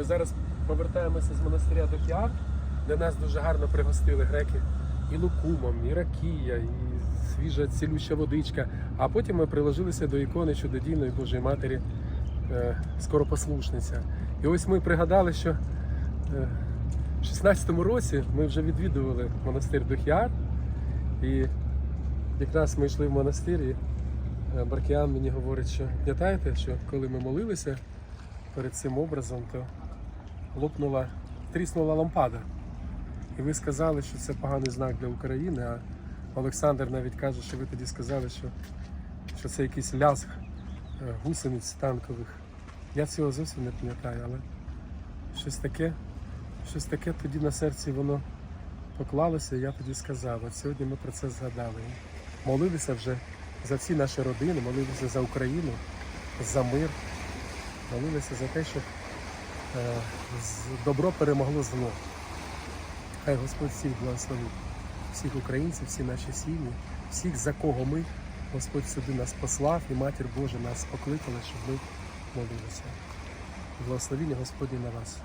Ми зараз повертаємося з монастиря до Кіар, де нас дуже гарно пригостили греки і лукумом, і ракія, і свіжа цілюща водичка. А потім ми приложилися до ікони чудодійної Божої Матері е, скоропослушниця. І ось ми пригадали, що е, в 16-му році ми вже відвідували монастир Дохіар. І якраз ми йшли в монастир, і е, Баркіан мені говорить, що пам'ятаєте, що коли ми молилися перед цим образом, то лопнула, тріснула лампада. І ви сказали, що це поганий знак для України, а Олександр навіть каже, що ви тоді сказали, що, що це якийсь лязг е, гусениць танкових. Я цього зовсім не пам'ятаю, але щось таке, щось таке тоді на серці воно поклалося, і я тоді сказав. От сьогодні ми про це згадали. Молилися вже за всі наші родини, молилися за Україну, за мир, молилися за те, щоб добро перемогло зло. Хай Господь всіх благословить, всіх українців, всі наші сім'ї, всіх, за кого ми, Господь сюди нас послав і Матір Божа нас покликала, щоб ми молилися. Благословіння Господні на вас.